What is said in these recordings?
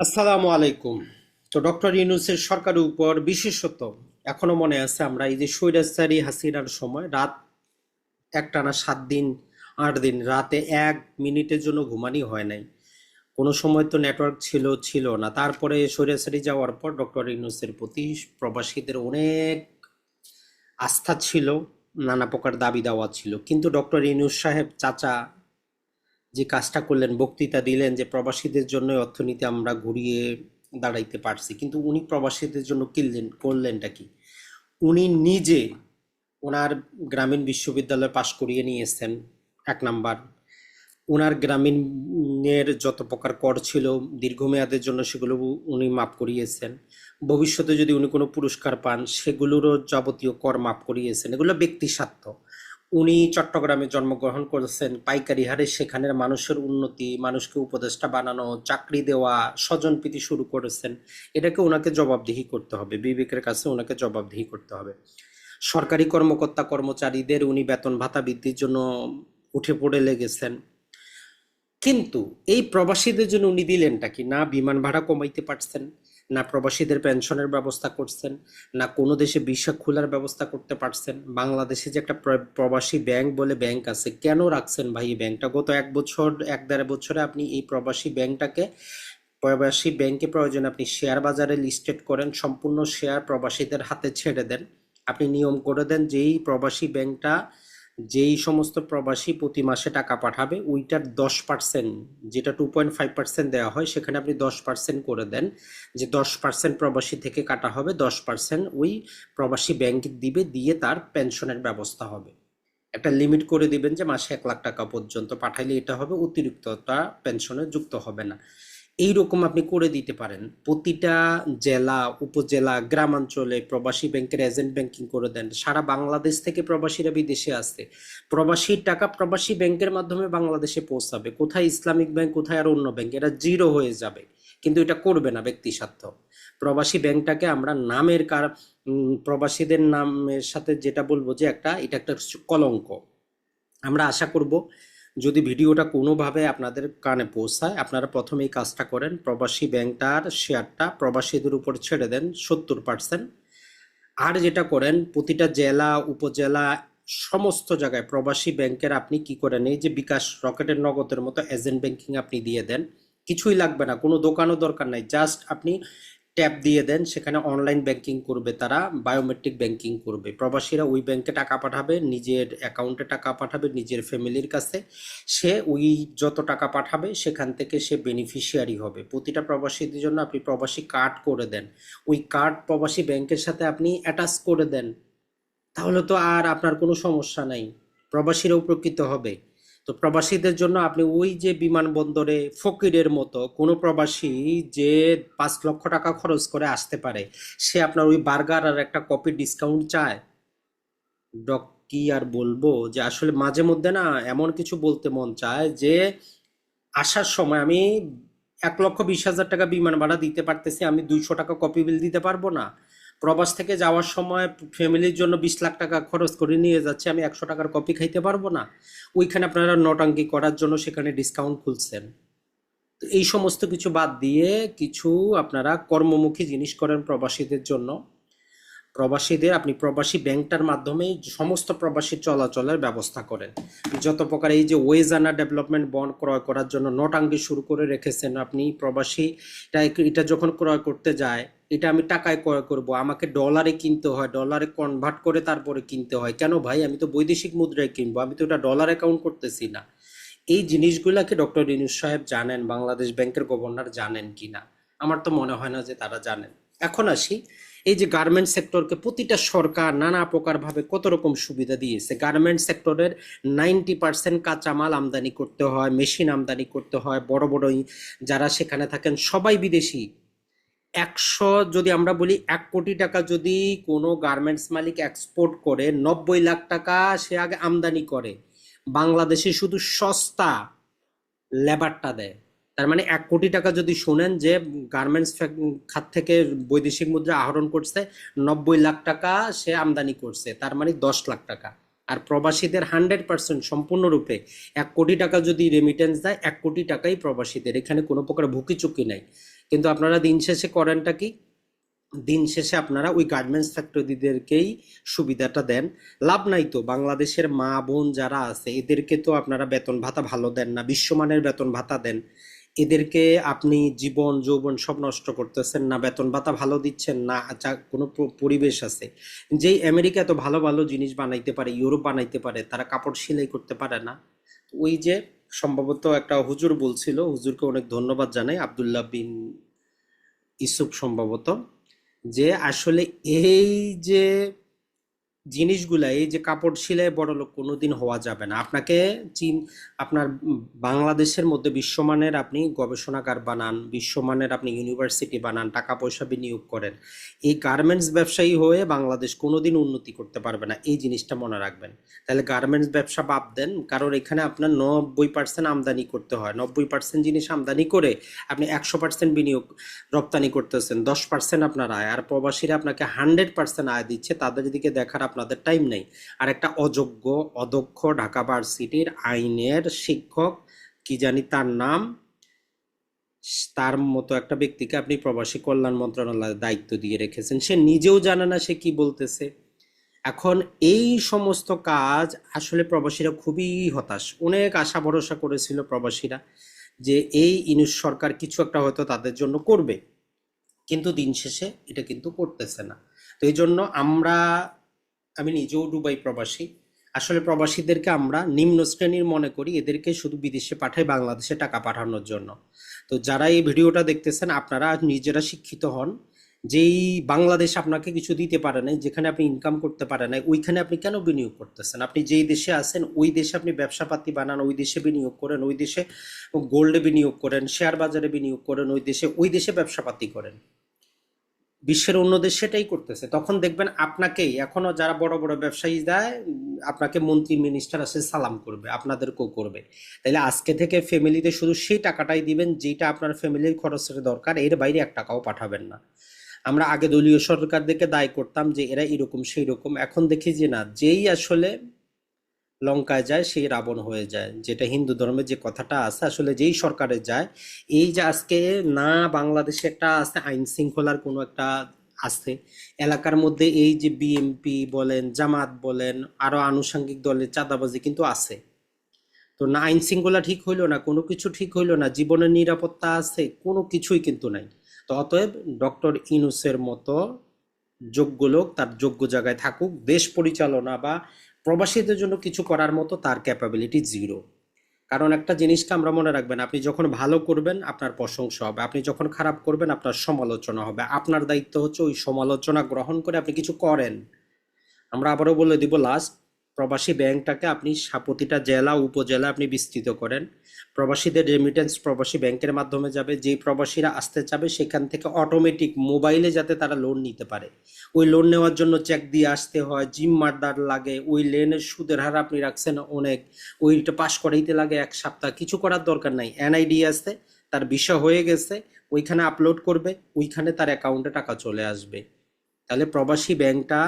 আসসালামু আলাইকুম। তো ডক্টর ইউনুসের সরকারের উপর বিশেষত এখনও মনে আছে আমরা এই যে স্বৈরাচারী হাসিনার সময়, রাত একটানা সাত দিন, আট দিন, রাতে এক মিনিটের জন্য ঘুমানি হয় নাই। কোনো সময় তো নেটওয়ার্ক ছিল ছিল না। তারপরে স্বৈরাচারী যাওয়ার পর ডক্টর ইউনুসের প্রতি প্রবাসীদের অনেক আস্থা ছিল, নানা প্রকার দাবি দাওয়া ছিল। কিন্তু ডক্টর ইউনুস সাহেব, চাচা যে কাজটা করলেন, বক্তৃতা দিলেন যে প্রবাসীদের জন্য অর্থনীতি আমরা ঘুরিয়ে দাঁড়াইতে পারছি। কিন্তু উনি প্রবাসীদের জন্য কিনলেন, করলেনটা কি? উনি নিজে ওনার গ্রামীণ বিশ্ববিদ্যালয় পাশ করিয়ে নিয়েছেন এক নাম্বার। ওনার গ্রামীণের যত প্রকার কর ছিল, দীর্ঘমেয়াদের জন্য সেগুলো উনি মাফ করিয়েছেন ভবিষ্যতে যদি উনি কোনো পুরস্কার পান, সেগুলোরও যাবতীয় কর মাফ করিয়েছেন এগুলো ব্যক্তি স্বার্থ উনি চট্টগ্রামে জন্মগ্রহণ করেছেন। পাইকারি হারে সেখানের মানুষের উন্নতি, মানুষকে উপদেষ্টা বানানো, চাকরি দেওয়া, স্বজনপ্রীতি শুরু করেছেন। এটাকে ওনাকে জবাবদিহি করতে হবে। বিবেকের কাছে ওনাকে জবাবদিহি করতে হবে। সরকারি কর্মকর্তা কর্মচারীদের উনি বেতন ভাতা বৃদ্ধির জন্য উঠে পড়ে লেগেছেন। কিন্তু এই প্রবাসীদের জন্য উনি দিলেনটা কি? না, বিমান ভাড়া কমাইতে পারছেন। না প্রবাসীদের পেনশনের ব্যবস্থা করছেন, না কোনো দেশে ভিসা খোলার ব্যবস্থা করতে পারছেন। বাংলাদেশে যে একটা প্র- প্রবাসী ব্যাংক বলে ব্যাংক আছে, কেন রাখছেন ভাই এই ব্যাংকটা? গত এক বছর, এক দেড় বছরে আপনি এই প্রবাসী ব্যাংকটাকে, প্রবাসী ব্যাংকে প্রয়োজন আপনি শেয়ার বাজারে লিস্টেড করেন, সম্পূর্ণ শেয়ার প্রবাসীদের হাতে ছেড়ে দেন। আপনি নিয়ম করে দেন যেই প্রবাসী ব্যাংকটা যেই সমস্ত প্রবাসী প্রতি মাসে টাকা পাঠাবে, ওইটার দশ পার্সেন্ট যেটা টু পয়েন্ট ফাইভ পার্সেন্ট দেওয়া হয়, সেখানে আপনি দশ পার্সেন্ট করে দেন। যে দশ পার্সেন্ট প্রবাসী থেকে কাটা হবে, দশ পার্সেন্ট ওই প্রবাসী ব্যাংক দিবে, দিয়ে তার পেনশনের ব্যবস্থা হবে। একটা লিমিট করে দিবেন যে মাসে এক লাখ টাকা পর্যন্ত, পাঠাইলে এটা হবে, অতিরিক্তটা পেনশনে যুক্ত হবে না। এই রকম আপনি করে দিতে পারেন। প্রতিটা জেলা, উপজেলা, গ্রামাঞ্চলে প্রবাসী ব্যাংকের এজেন্ট ব্যাংকিং করে দেন। সারা বাংলাদেশ থেকে প্রবাসীরা বিদেশে আসছে। প্রবাসীর টাকা প্রবাসী ব্যাংকের মাধ্যমে বাংলাদেশে পৌঁছাবে। কোথায় ইসলামিক ব্যাংক, কোথায় আর অন্য ব্যাংক এটা জিরো হয়ে যাবে। কিন্তু এটা করবে না ব্যক্তি স্বার্থ। প্রবাসী ব্যাংকটাকে আমরা নামের কার প্রবাসীদের নামের সাথে যেটা বলব যে একটা, এটা একটা কলঙ্ক। আমরা আশা করব যদি ভিডিওটা কোনোভাবে আপনাদের কানে পৌঁছায়, আপনারা প্রথমে এই কাজটা করেন। প্রবাসী ব্যাংকটার শেয়ারটা প্রবাসীদের উপর ছেড়ে দেন সত্তর পার্সেন্ট আর যেটা করেন, প্রতিটা জেলা, উপজেলা, সমস্ত জায়গায় প্রবাসী ব্যাংকের আপনি কি করেন, এই যে বিকাশ রকেটের নগদের মতো এজেন্ট ব্যাংকিং আপনি দিয়ে দেন। কিছুই লাগবে না, কোনো দোকানও দরকার নাই। জাস্ট আপনি ট্যাপ দিয়ে দেন, সেখানে অনলাইন ব্যাংকিং করবে তারা, বায়োমেট্রিক ব্যাংকিং করবে। প্রবাসীরা ওই ব্যাংকে টাকা পাঠাবে, নিজের অ্যাকাউন্টে টাকা পাঠাবে, নিজের ফ্যামিলির কাছে। সে ওই যত টাকা পাঠাবে, সেখান থেকে সে বেনিফিশিয়ারি হবে। প্রতিটা প্রবাসীদের জন্য আপনি প্রবাসী কার্ড করে দেন। ওই কার্ড প্রবাসী ব্যাংকের সাথে আপনি অ্যাটাচ করে দেন। তাহলে তো আর আপনার কোনো সমস্যা নাই। প্রবাসীরা উপকৃত হবে। তো প্রবাসীদের জন্য আপনি ওই যে বিমানবন্দরে ফকিরের মতো কোনো প্রবাসী যে পাঁচ লক্ষ টাকা খরচ করে আসতে পারে, সে আপনার ওই বার্গার আর একটা কপি ডিসকাউন্ট চায়? ডক, কি আর বলব যে আসলে মাঝে মধ্যে না এমন কিছু বলতে মন চায় যে আসার সময় আমি এক লক্ষ বিশ হাজার টাকা বিমান ভাড়া দিতে পারতেছি, আমি দুইশো টাকা কপি বিল দিতে পারব না। প্রবাস থেকে যাওয়ার সময় ফ্যামিলির জন্য বিশ লাখ টাকা খরচ করে নিয়ে যাচ্ছে, আমি একশো টাকার কপি খাইতে পারব না। ওইখানে আপনারা নটাঙ্কি করার জন্য সেখানে ডিসকাউন্ট খুলছেন। তো এই সমস্ত কিছু বাদ দিয়ে কিছু আপনারা কর্মমুখী জিনিস করেন প্রবাসীদের জন্য। প্রবাসীদের, আপনি প্রবাসী ব্যাংকটার মাধ্যমে সমস্ত প্রবাসী চলাচলের ব্যবস্থা করেন। যত প্রকার এই যে ওয়েজানা ডেভেলপমেন্ট বন্ড ক্রয় করার জন্য নোটাঙ্গি শুরু করে রেখেছেন, আপনি প্রবাসী এটা যখন ক্রয় করতে যায়, এটা আমি টাকায় ক্রয় করব, আমাকে ডলারে কিনতে হয় ডলারে কনভার্ট করে তারপরে কিনতে হয়। কেন ভাই? আমি তো বৈদেশিক মুদ্রায় কিনবো, আমি তো এটা ডলার অ্যাকাউন্ট করতেছি না। এই জিনিসগুলোকে ডক্টর ইনুস সাহেব জানেন? বাংলাদেশ ব্যাংকের গভর্নর জানেন কিনা আমার তো মনে হয় না যে তারা জানেন। এখন আসি এই যে গার্মেন্ট সেক্টরকে প্রতিটা সরকার নানা প্রকারভাবে কত রকম সুবিধা দিয়েছে গার্মেন্ট সেক্টরের নাইনটি পার্সেন্ট কাঁচামাল আমদানি করতে হয় মেশিন আমদানি করতে হয়, বড় বড় যারা সেখানে থাকেন সবাই বিদেশি। একশো যদি আমরা বলি এক কোটি টাকা যদি কোনো গার্মেন্টস মালিক এক্সপোর্ট করে, নব্বই লাখ টাকা সে আগে আমদানি করে। বাংলাদেশে শুধু সস্তা লেবারটা দেয়। তার মানে এক কোটি টাকা যদি শোনেন যে গার্মেন্টস খাত থেকে বৈদেশিক মুদ্রা আহরণ করছে, নব্বই লাখ টাকা সে আমদানি করছে, তার মানে দশ লাখ টাকা। আর প্রবাসীদের হান্ড্রেড পার্সেন্ট সম্পূর্ণরূপে এক কোটি টাকা যদি রেমিটেন্স দেয়, এক কোটি টাকাই প্রবাসীদের। এখানে কোনো প্রকার ভুকি চুকি নাই। কিন্তু আপনারা দিন শেষে করেনটা কি? দিন শেষে আপনারা ওই গার্মেন্টস ফ্যাক্টরিদেরকেই সুবিধাটা দেন। লাভ নাই তো। বাংলাদেশের মা বোন যারা আছে, এদেরকে তো আপনারা বেতন ভাতা ভালো দেন না, বিশ্বমানের বেতন ভাতা দেন। এদেরকে আপনি জীবন, যৌবন সব নষ্ট করতেছেন, না বেতন ভাতা ভালো দিচ্ছেন, না আচ্ছা কোনো পরিবেশ আছে। যেই আমেরিকা এত ভালো ভালো জিনিস বানাইতে পারে, ইউরোপ বানাইতে পারে, তারা কাপড় সেলাই করতে পারে না। ওই যে সম্ভবত একটা হুজুর বলছিল, হুজুরকে অনেক ধন্যবাদ জানাই, আব্দুল্লাহ বিন ইসুফ সম্ভবত, যে আসলে এই যে জিনিসগুলা, এই যে কাপড় সেলাই বড় লোক কোনোদিন হওয়া যাবে না। আপনাকে চীন, আপনার বাংলাদেশের মধ্যে বিশ্বমানের আপনি গবেষণাগার বানান, বিশ্বমানের আপনি ইউনিভার্সিটি বানান টাকা পয়সা বিনিয়োগ করেন। এই গার্মেন্টস ব্যবসায়ী হয়ে বাংলাদেশ কোনোদিন উন্নতি করতে পারবে না। এই জিনিসটা মনে রাখবেন। তাহলে গার্মেন্টস ব্যবসা বাদ দেন, কারণ এখানে আপনার নব্বই পার্সেন্ট আমদানি করতে হয়। নব্বই পার্সেন্ট জিনিস আমদানি করে আপনি একশো পার্সেন্ট বিনিয়োগ রপ্তানি করতেছেন, দশ পার্সেন্ট আপনার আয়। আর প্রবাসীরা আপনাকে হান্ড্রেড পার্সেন্ট আয় দিচ্ছে, তাদের দিকে দেখার আপনাদের টাইম নেই। আর একটা অযোগ্য, অদক্ষ ঢাকা ভার্সিটির আইনের শিক্ষক, কি জানি তার নাম, তার মতো একটা ব্যক্তিকে আপনি প্রবাসী কল্যাণ মন্ত্রণালয়ের দায়িত্ব দিয়ে রেখেছেন। সে নিজেও জানে না সে কি বলতেছে। এখন এই সমস্ত কাজ আসলে প্রবাসীরা খুবই হতাশ। অনেক আশা ভরসা করেছিল প্রবাসীরা যে এই ইনুস সরকার কিছু একটা হয়তো তাদের জন্য করবে। কিন্তু দিন শেষে এটা কিন্তু করতেছে না। তো এই জন্য আমরা আমি নিজেও দুবাই প্রবাসী। আসলে প্রবাসীদেরকে আমরা নিম্ন শ্রেণির মনে করি, এদেরকে শুধু বিদেশে পাঠাই বাংলাদেশে টাকা পাঠানোর জন্য। তো যারা এই ভিডিওটা দেখতেছেন, আপনারা নিজেরা শিক্ষিত হন। যেই বাংলাদেশ আপনাকে কিছু দিতে পারে নাই, যেখানে আপনি ইনকাম করতে পারে নাই, ওইখানে আপনি কেন বিনিয়োগ করতেছেন? আপনি যেই দেশে আছেন, ওই দেশে আপনি ব্যবসাপাতি বানান, ওই দেশে বিনিয়োগ করেন, ওই দেশে গোল্ডে বিনিয়োগ করেন শেয়ার বাজারে বিনিয়োগ করেন, ওই দেশে ওই দেশে ব্যবসাপাতি করেন। বিশ্বের অন্য দেশ সেটাই করতেছে। তখন দেখবেন আপনাকেই, এখনও যারা বড় বড় ব্যবসায়ী দেয়, আপনাকে মন্ত্রী মিনিস্টার আসে, সালাম করবে, আপনাদেরকেও করবে। তাহলে আজকে থেকে ফ্যামিলিতে শুধু সেই টাকাটাই দিবেন যেটা আপনার ফ্যামিলির খরচের দরকার, এর বাইরে এক টাকাও পাঠাবেন না। আমরা আগে দলীয় সরকারদেরকে দায় করতাম যে, এরা এরকম সেই রকম এখন দেখি যে না, যেই আসলে লঙ্কায় যায় সেই রাবণ হয়ে যায়। যেটা হিন্দু ধর্মে যে কথাটা আছে, আসলে যেই সরকারে যায়, এই যে আজকে না বাংলাদেশে একটা আছে আইন শৃঙ্খলার কোনো একটা আছে, এলাকার মধ্যে এই যে বিএমপি বলেন, জামাত বলেন, আরও আনুষঙ্গিক দলের চাঁদাবাজি কিন্তু আছে। তো না আইন শৃঙ্খলা ঠিক হইল না, কোনো কিছু ঠিক হইল না, জীবনের নিরাপত্তা আছে, কোনো কিছুই কিন্তু নাই। তো অতএব ডক্টর ইনুসের মতো যোগ্য লোক তার যোগ্য জায়গায় থাকুক, দেশ পরিচালনা বা প্রবাসীদের জন্য কিছু করার মতো তার ক্যাপাবিলিটি জিরো কারণ একটা জিনিসকে আমরা মনে রাখবেন, আপনি যখন ভালো করবেন, আপনার প্রশংসা হবে। আপনি যখন খারাপ করবেন, আপনার সমালোচনা হবে। আপনার দায়িত্ব হচ্ছে ওই সমালোচনা গ্রহণ করে আপনি কিছু করেন। আমরা আবারও বলে দিব লাস্ট প্রবাসী ব্যাংকটাকে আপনি প্রতিটা জেলা উপজেলা আপনি বিস্তৃত করেন। প্রবাসীদের রেমিটেন্স প্রবাসী ব্যাংকের মাধ্যমে যাবে। যেই প্রবাসীরা আসতে চাবে সেখান থেকে অটোমেটিক মোবাইলে যাতে তারা লোন নিতে পারে। ওই লোন নেওয়ার জন্য চেক দিয়ে আসতে হয়, জিম মার্দার লাগে, ওই লেনের সুদের হার আপনি রাখছেন অনেক, ওইটা পাস করাইতে লাগে এক সপ্তাহ। কিছু করার দরকার নাই। এনআইডি আসতে তার বিষয় হয়ে গেছে, ওইখানে আপলোড করবে, ওইখানে তার অ্যাকাউন্টে টাকা চলে আসবে। তাহলে প্রবাসী ব্যাংকটা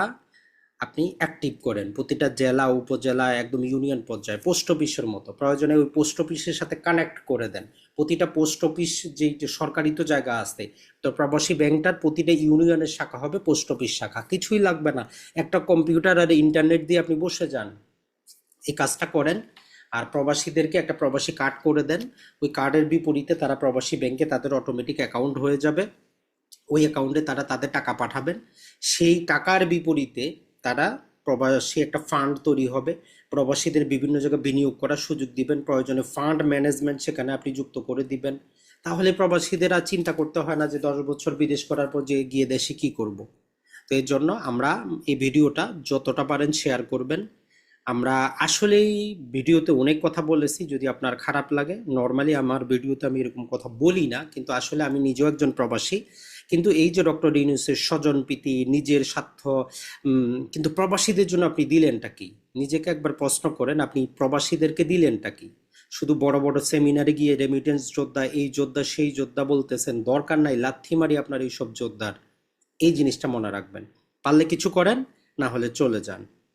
আপনি অ্যাক্টিভ করেন। প্রতিটা জেলা, উপজেলা, একদম ইউনিয়ন পর্যায়ে পোস্ট অফিসের মতো। প্রয়োজনে ওই পোস্ট অফিসের সাথে কানেক্ট করে দেন। প্রতিটা পোস্ট অফিস যেই যে সরকারি তো জায়গা আছে, তো প্রবাসী ব্যাংকটার প্রতিটা ইউনিয়নের শাখা হবে পোস্ট অফিস শাখা। কিছুই লাগবে না। একটা কম্পিউটার আর ইন্টারনেট দিয়ে আপনি বসে যান। এই কাজটা করেন। আর প্রবাসীদেরকে একটা প্রবাসী কার্ড করে দেন। ওই কার্ডের বিপরীতে তারা প্রবাসী ব্যাংকে তাদের অটোমেটিক অ্যাকাউন্ট হয়ে যাবে। ওই অ্যাকাউন্টে তারা তাদের টাকা পাঠাবেন। সেই টাকার বিপরীতে তারা প্রবাসী একটা ফান্ড তৈরি হবে। প্রবাসীদের বিভিন্ন জায়গায় বিনিয়োগ করার সুযোগ দিবেন। প্রয়োজনে ফান্ড ম্যানেজমেন্ট সেখানে আপনি যুক্ত করে দিবেন। তাহলে প্রবাসীদের আর চিন্তা করতে হয় না যে দশ বছর বিদেশ করার পর যে গিয়ে দেশে কি করব। তো এর জন্য আমরা এই ভিডিওটা যতটা পারেন শেয়ার করবেন। আমরা আসলেই ভিডিওতে অনেক কথা বলেছি, যদি আপনার খারাপ লাগে। নর্মালি আমার ভিডিওতে আমি এরকম কথা বলি না, কিন্তু আসলে আমি নিজেও একজন প্রবাসী। কিন্তু এই যে ডক্টর ইউনুসের স্বজনপ্রীতি নিজের স্বার্থ কিন্তু প্রবাসীদের জন্য আপনি দিলেনটা কি? নিজেকে একবার প্রশ্ন করেন, আপনি প্রবাসীদেরকে দিলেনটা কি? শুধু বড় বড় সেমিনারে গিয়ে রেমিটেন্স যোদ্ধা, এই যোদ্ধা, সেই যোদ্ধা বলতেছেন, দরকার নাই, লাথি মারি আপনার এইসব যোদ্ধার। এই জিনিসটা মনে রাখবেন। পারলে কিছু করেন, না হলে চলে যান।